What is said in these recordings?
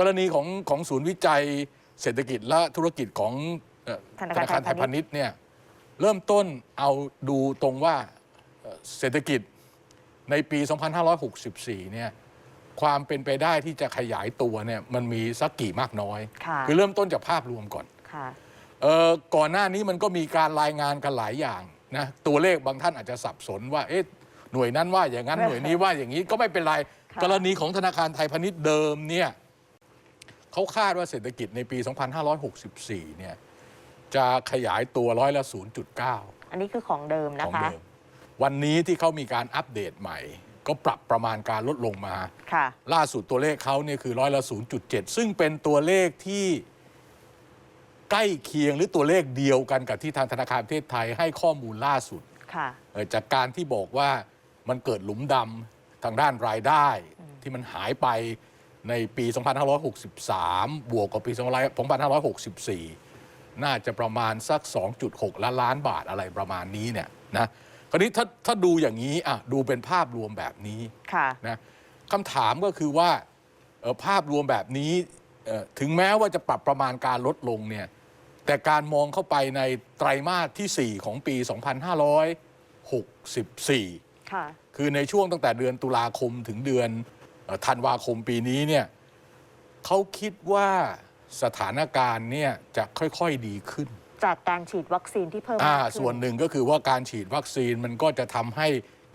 กรณีของของศูนย์วิจัยเศรษฐกิจและธุรกิจของเอ่อธนาคารไทยพาณิชย์เนี่ยเริ่มต้นเอาดูตรงว่าเอ่อเศรษฐกิจในปี 2564 เนี่ยความเป็นไปได้ที่จะขยายตัวเนี่ยมันมีสักกี่มากน้อย ค่ะ คือเริ่มต้นจากภาพรวมก่อน ค่ะ เอ่อก่อนหน้านี้มันก็มีการรายงานกันหลายอย่างนะตัวเลขบางท่านอาจจะสับสนว่าเอ๊ะหน่วยนั้นว่าอย่างนั้นหน่วยนี้ว่าอย่างนี้ก็ไม่เป็นไร ค่ะ กรณีของธนาคารไทยพาณิชย์เดิมเนี่ย เขาคาดว่าเศรษฐกิจในปี 2564 เนี่ยจะขยายตัวร้อยละ 0.9 อันนี้คือของเดิมขนะองคะเดิมวันนี้ที่เขามีการอัปเดตใหม่ ก็ปรับประมาณการลดลงมาค่ะล่าสุดตัวเลขเขาเนี่ยคือร้อยละ 0.7 ซึ่งเป็นตัวเลขที่ใกล้เคียงหรือตัวเลขเดียวกันกับที่ทางธนาคารประเทศไทยให้ข้อมูลล่าสุดค่ะเอ่อจากการที่บอกว่ามันเกิดหลุมดำทางด้านรายได้ที่มันหายไป ในปี 2563 บวกกับปี 2564 น่าจะประมาณสัก 2.6 ล้านล้านบาทอะไรประมาณนี้เนี่ยนะคราวนี้ถ้าถ้าดูอย่างนี้อะดูเป็นภาพรวมแบบนี้ค่ะนะคำถามก็คือว่าเอ่อภาพรวมแบบนี้เอ่อถึงแม้ว่าจะปรับประมาณการลดลงเนี่ยแต่การมองเข้าไปในไตรมาสที่ 4 ของปี 2564 ค่ะ คือในช่วงตั้งแต่เดือนตุลาคมถึงเดือนเอ่อ ธันวาคมปีนี้เนี่ยเขาคิดว่าสถานการณ์เนี่ยจะค่อยๆดีขึ้น จากการฉีดวัคซีนที่เพิ่มอ่ามากขึ้นส่วนหนึ่งก็คือว่าการฉีดวัคซีนมันก็จะทำให้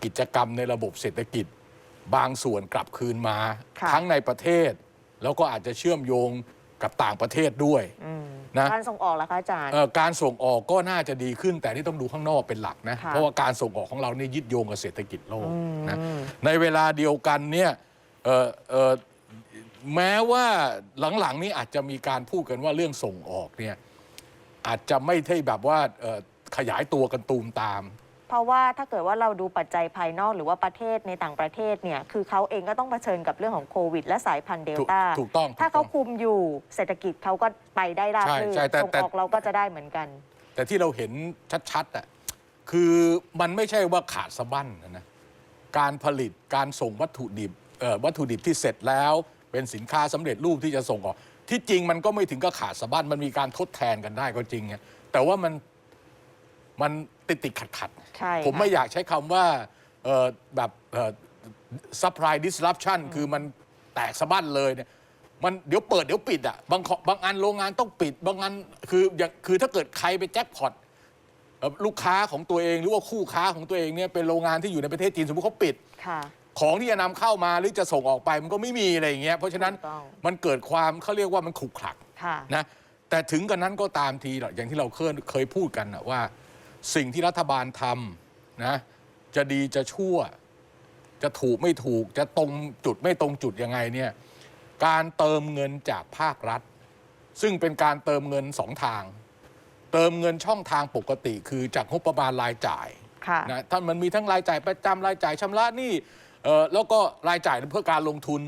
กิจกรรมในระบบเศรษฐกิจ บางส่วนกลับคืนมาค่ะทั้งในประเทศ แล้วก็อาจจะเชื่อมโยงกับต่างประเทศด้วยอืมนะการส่งออกแล้วคะอาจารย์เอ่อการส่งออกก็น่าจะดีขึ้น แต่นี่ต้องดูข้างนอกเป็นหลักนะค่ะเพราะว่าการส่งออกของเราเนี่ยยึดโยงกับเศรษฐกิจโลกอืมนะในเวลาเดียวกันเนี่ย เอ่อเอ่อแม้ว่าหลังๆนี้อาจจะมีการพูดกันว่าเรื่องส่งออกเนี่ยอาจจะไม่ใช่แบบว่าเอ่อขยายตัวกันตูมตาม เพราะว่าถ้าเกิดว่าเราดูปัจจัยภายนอกหรือว่าประเทศในต่างประเทศเนี่ยคือเขาเองก็ต้องเผชิญกับเรื่องของโควิด และสายพันธุ์เดลถูกต้าถูกต้องถ้าถูกต้เขาองคุมอยู่เศรษฐกิจเขาก็ไปได้ราบใช่รื่นใช่แต่ส่งแต่ ออกเราก็จะได้เหมือนกัน แต่ที่เราเห็นชัดๆอะคือมันไม่ใช่ว่าขาดสะบั้นนะนะการผลิตการส่งวัตถุดิบเอ่อ วัตถุดิบที่เสร็จแล้ว เป็นสินค้าสำเร็จรูปที่จะส่งออก ที่จริงมันก็ไม่ถึงกับขาดสะบั้นมันมีการทดแทนกันได้ก็จริงไงแต่ว่ามันมันติดติดขัดขัดๆใช่ผมค่ะไม่อยากใช้คำว่าเอ่อแบบเอ่อ supply disruption คือมันแตกสะบั้นเลยเนี่ยมันเดี๋ยวเปิดเดี๋ยวปิดอะบางขบางอันโรงงานต้องปิด บางอันคืออย่างคือถ้าเกิดใครไปแจ็คพอตเอ่อลูกค้าของตัวเองหรือว่าคู่ค้าของตัวเองเนี่ยเป็นโรงงานที่อยู่ในประเทศจีนสมมติเขาปิดค่ะ ของที่จะนำเข้ามาหรือจะส่งออกไปมันก็ไม่มีอะไรอย่างเงี้ยเพราะฉะนั้นถูกต้อง มันเกิดความเขาเรียกว่ามันขลุกขลัก ค่ะ นะแต่ถึงกันนั้นก็ตามทีหรอกอย่างที่เราเคยเคยพูดกันนะว่า สิ่งที่รัฐบาลทำนะจะดีจะชั่ว จะถูกไม่ถูก จะตรงจุดไม่ตรงจุดยังไงเนี่ยการเติมเงินจากภาครัฐ ซึ่งเป็นการเติมเงินสองทาง เติมเงินช่องทางปกติ คือจากงบประมาณรายจ่ายค่ะ นะท่านมันมีทั้งรายจ่ายประจำรายจ่ายชำระหนี้เอ่อ แล้วก็รายจ่ายเพื่อการลงทุน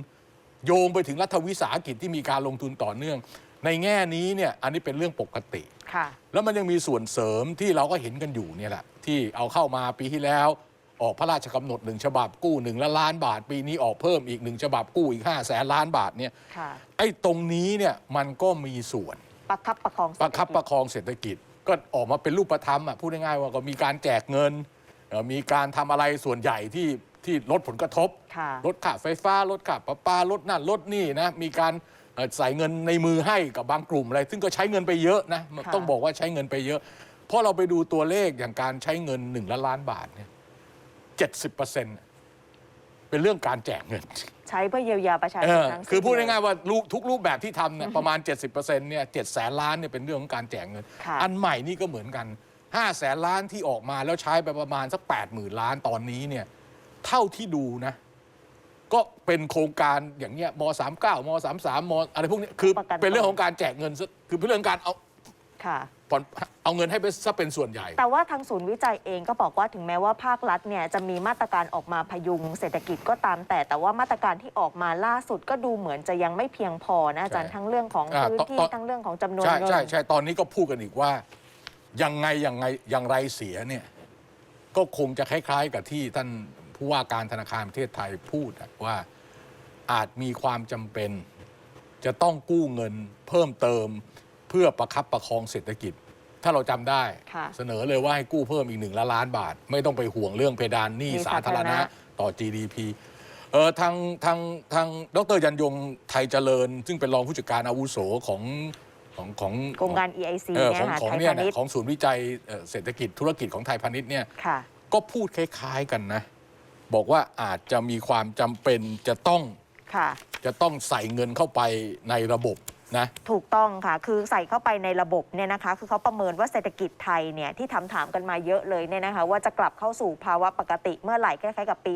โยงไปถึงรัฐวิสาหกิจที่มีการลงทุนต่อเนื่อง ในแง่นี้เนี่ยอันนี้เป็นเรื่องปกติค่ะแล้วมันยังมีส่วนเสริมที่เราก็เห็นกันอยู่เนี่ยแหละที่เอาเข้ามาปีที่แล้วออกพระราชกำหนดหนึ่งฉบับกู้หนึ่งละล้านบาท ปีนี้ออกเพิ่มอีกหนึ่งฉบับกู้อีก5้าแสนล้านบาทเนี่ยค่ะไอ้ตรงนี้เนี่ยมันก็มีส่วนประคับประคองเศปษระคับฐปกิจระคองเศรษฐกิจก็ออกมาเป็นรูปธรรมอะพูดง่ายๆว่าก็มีการแจกเงินเอ่อมีการทำอะไรส่วนใหญ่ที่ ที่ลดผลกระทบ ค่ะลดค่าไฟฟ้า ลดค่าประปา ลดนั่นลดนี่นะ มีการเอ่อใส่เงินในมือให้กับบางกลุ่มอะไร ซึ่งก็ใช้เงินไปเยอะนะ ค่ะ ต้องบอกว่าใช้เงินไปเยอะ เพราะเราไปดูตัวเลขอย่างการใช้เงินหนึ่งล้านล้านบาทเนี่ยเจ็ดสิบเปอร์เซ็นต์เป็นเรื่องการแจกเงิน ใช้เพื่อเยียวยาประชาเอชนอทั้งสิ้นคือพูดเลง่ายๆว่ารูปทุกรูปแบบที่ทำเนี่ยประมาณ 70%เนี่ยเจ็ดแสนล้านเนี่ยเป็นเรื่องของการแจกเงิน ค่ะ อันใหม่นี่ก็เหมือนกัน5้าแสนล้านที่ออกมาแล้วใช้ไปประมาณสัก8ปดหมื่นล้านตอนนี้เนี่ย เท่าที่ดูนะ ก็เป็นโครงการอย่างเงี้ยมสามเก้ามสามสามมอะไรพวกนี้คือประกัน เป็นเรื่องของการแจกเงินซะคือเป็นเรื่องการเอาค่ะ ผ่อนเอาเงินให้ไปซะเป็นส่วนใหญ่ แต่ว่าทางศูนย์วิจัยเองก็บอกว่าถึงแม้ว่าภาครัฐเนี่ยจะมีมาตรการออกมาพยุงเศรษฐกิจก็ตามแต่ แต่ว่ามาตรการที่ออกมาล่าสุดก็ดูเหมือนจะยังไม่เพียงพอนะอาจารย์ใช่ทั้งเรื่องของอ่าพื้นที่ตอนทั้งเรื่องของจำนวนใช่เงิน ใช่ใช่ตอนนี้ก็พูดกันอีกว่า ยังไงยังไงอย่างไรเสียเนี่ย ก็คงจะคล้ายๆกับที่ท่าน ผู้ว่าการธนาคารประเทศไทยพูดอะว่าอาจมีความจำเป็น จะต้องกู้เงินเพิ่มเติม เพื่อประคับประคองเศรษฐกิจ ถ้าเราจำได้ค่ะเสนอเลยว่าให้กู้เพิ่มอีกหนึ่งล้านล้านบาท ไม่ต้องไปห่วงเรื่องเพดานหนี้หนี้สาธารณะสาธารณะต่อ GDP เออทางทางทางดรยันยงไทยเจริญ ซึ่งเป็นรองผู้จัดการอาวุโสของของของโครงการ EIC เออเนี่ขยองค่ะของไทยเนี่ยพานะณิชย์ของศูนย์วิจัยเอ่อเศรษฐกิจธุรกิจของไทยพาณิชย์เนี่ยค่ะก็พูดคล้าย ๆ กันนะ บอกว่าอาจจะมีความจำเป็นจะต้องค่ะ จะต้องใส่เงินเข้าไปในระบบนะ ถูกต้องค่ะ คือใส่เข้าไปในระบบเนี่ยนะคะ คือเขาประเมินว่าเศรษฐกิจไทยเนี่ยที่ถามถามๆกันมาเยอะเลยเนี่ยนะคะ ว่าจะกลับเข้าสู่ภาวะปกติเมื่อไหร่คล้ายๆกับปี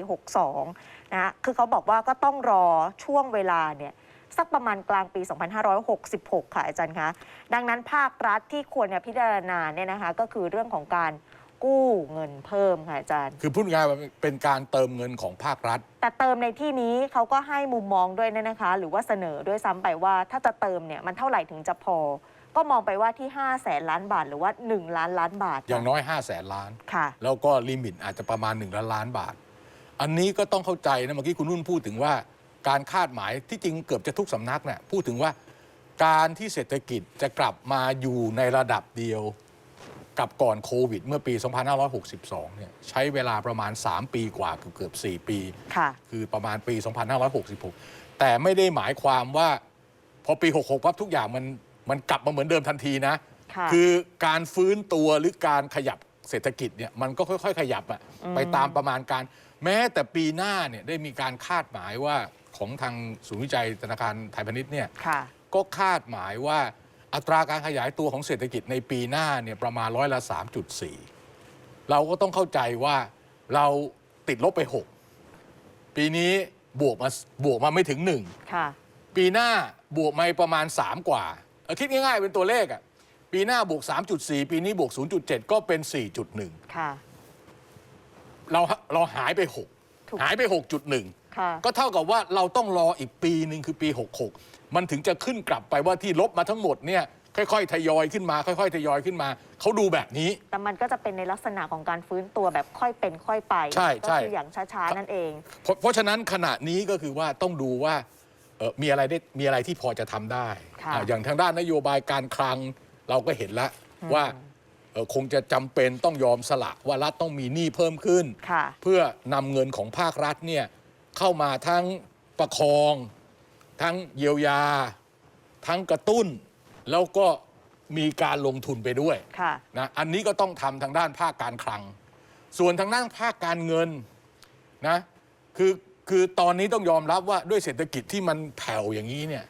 62 นะคือเขาบอกว่าก็ต้องรอช่วงเวลาเนี่ยสักประมาณกลางปี 2566 ค่ะอาจารย์คะ ดังนั้นภาครัฐที่ควรจะพิจารณาเนี่ยนะคะ ก็คือเรื่องของการ กู้เงินเพิ่มค่ะอาจารย์ คือพูดง่ายๆว่าเป็นการเติมเงินของภาครัฐ แต่เติมในที่นี้เขาก็ให้มุมมองด้วยนะคะ หรือว่าเสนอด้วยซ้ำไปว่าถ้าจะเติมเนี่ยมันเท่าไหร่ถึงจะพอ ก็มองไปว่าที่5แสนล้านบาท หรือว่า 1 ล้านล้านบาทอย่างน้อย 5 0 0แสนล้าน ค่ะ แล้วก็ลิมิตอาจจะประมาณ 1 ล้านล้านบาท อันนี้ก็ต้องเข้าใจนะเมื่อกี้คุณนุ่นพูดถึงว่าการคาดหมายที่จริงเกือบจะทุกสำนักเนี่ยพูดถึงว่า การที่เศรษฐกิจจะกลับมาอยู่ในระดับเดียว กับก่อนโควิด เมื่อปี 2562 เนี่ยใช้เวลาประมาณ 3 ปีกว่าเกือบเกือบๆ4ปี ค่ะ คือประมาณปี 2566 แต่ไม่ได้หมายความว่า พอปี 66ปั๊บทุกอย่างมันมันกลับมาเหมือนเดิมทันทีนะค่ะ อการฟื้นตัวหรือการขยับเศรษฐกิจเนี่ยมันก็ค่อย ๆ ขยับอะไปตามประมาณการ แม้แต่ปีหน้าเนี่ยได้มีการคาดหมายว่าของทางศูนย์วิจัยธนาคารไทยพาณิชย์เนี่ย ค่ะ ก็คาดหมายว่า อัตราการขยายตัวของเศรษฐกิจในปีหน้าเนี่ยประมาณร้อยละ 3.4 เราก็ต้องเข้าใจว่าเราติดลบไป 6 ปีนี้บวกมาบวกมาไม่ถึงค่ะ1ปีหน้าบวกมาประมาณ 3 กว่าเอาคิดง่ายๆเป็นตัวเลขอะปีหน้าบวก 3.4 ปีนี้บวก 0.7 ก็เป็น 4.1 ค่ะ เราเราหายไปถูก6หายไป 6.1 ค่ะ ก็เท่ากับว่าเราต้องรออีกปีหนึ่งคือปี 66 มันถึงจะขึ้นกลับไปว่าที่ลบมาทั้งหมดเนี่ยค่อยๆ ทยอยขึ้นมา ค่อยๆ ทยอยขึ้นมา เขาดูแบบนี้ แต่มันก็จะเป็นในลักษณะของการฟื้นตัวแบบค่อยเป็นค่อยไปใช่ใช่ก็คืออย่างช้าๆ นั่นเอง เพราะเพราะฉะนั้นขณะนี้ก็คือว่าต้องดูว่าเอ่อมีอะไรได้มีอะไรที่พอจะทำได้ค่ะ อ่าอย่างทางด้านนโยบายการคลังเราก็เห็นแล้วว่าเอ่อคงจะจำเป็นต้องยอมสละว่ารัฐต้องมีหนี้เพิ่มขึ้น ค่ะ เพื่อนำเงินของภาครัฐเนี่ย เข้ามาทั้งประคอง ทั้งเยียวยา ทั้งกระตุ้น แล้วก็มีการลงทุนไปด้วยค่ะนะอันนี้ก็ต้องทำทางด้านภาคการคลัง ส่วนทางด้านภาคการเงินนะคือคือตอนนี้ต้องยอมรับว่าด้วยเศรษฐกิจที่มันแผ่วอย่างนี้เนี่ย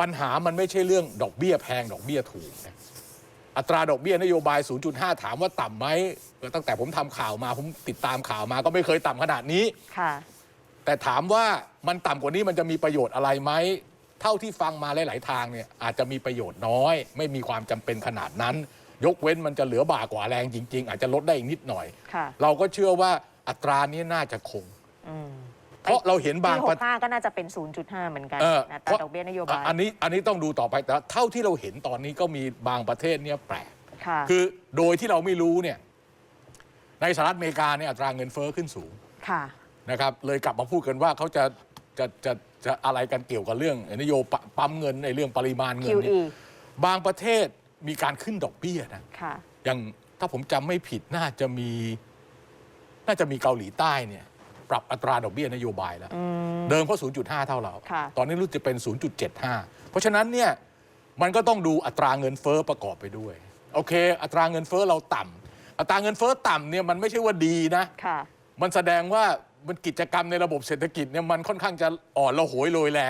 ปัญหามันไม่ใช่เรื่องดอกเบี้ยแพงดอกเบี้ยถูกนะอัตราดอกเบี้ยนโยบาย 0.5 ถามว่าต่ำไหมตั้งแต่ผมทำข่าวมาผมติดตามข่าวมาก็ไม่เคยต่ำขนาดนี้ค่ะ แต่ถามว่ามันต่ำกว่านี้มันจะมีประโยชน์อะไรไหมเท่าที่ฟังมาหลาย ๆ ทางเนี่ยอาจจะมีประโยชน์น้อย ไม่มีความจำเป็นขนาดนั้น ยกเว้นมันจะเหลือบ่ากว่าแรงจริง ๆ อาจจะลดได้อีกนิดหน่อย ค่ะเราก็เชื่อว่าอัตรานี้น่าจะคง อืมเพราะเราเห็นบางปีประ65ก็น่าจะเป็น 0.5 เหมือนกันเออนะเพแต่ราะดอกเบี้ยนโยบาย อันนี้อันนี้ต้องดูต่อไปแต่เท่าที่เราเห็นตอนนี้ก็มีบางประเทศเนี่ยแปลก ค่ะ คือโดยที่เราไม่รู้เนี่ยในสหรัฐอเมริกาเนี่ยอัตราเงินเฟ้อขึ้นสูง ค่ะ นะครับเลยกลับมาพูดกันว่าเขาจะจะจะจะอะไรกันเกี่ยวกับเรื่องนโยบายปั๊มเงินในเรื่องปริมาณเงิน QE เนี่ยบางประเทศมีการขึ้นดอกเบี้ยนะ ค่ะ อย่างถ้าผมจำไม่ผิดน่าจะมี น่าจะมีเกาหลีใต้เนี่ย ปรับอัตราดอกเบี้ยนโยบายแล้วอืมเดิมเขา 0.5 เท่าเรา ค่ะ ตอนนี้รู้จะเป็น 0.75 เพราะฉะนั้นเนี่ยมันก็ต้องดูอัตราเงินเฟ้อประกอบไปด้วย โอเค อัตราเงินเฟ้อเราต่ำอัตราเงินเฟ้อต่ำเนี่ยมันไม่ใช่ว่าดีนะ ค่ะ มันแสดงว่า มันกิจกรรมในระบบเศรษฐกิจเนี่ยมันค่อนข้างจะอ่อนระโหยโรยแล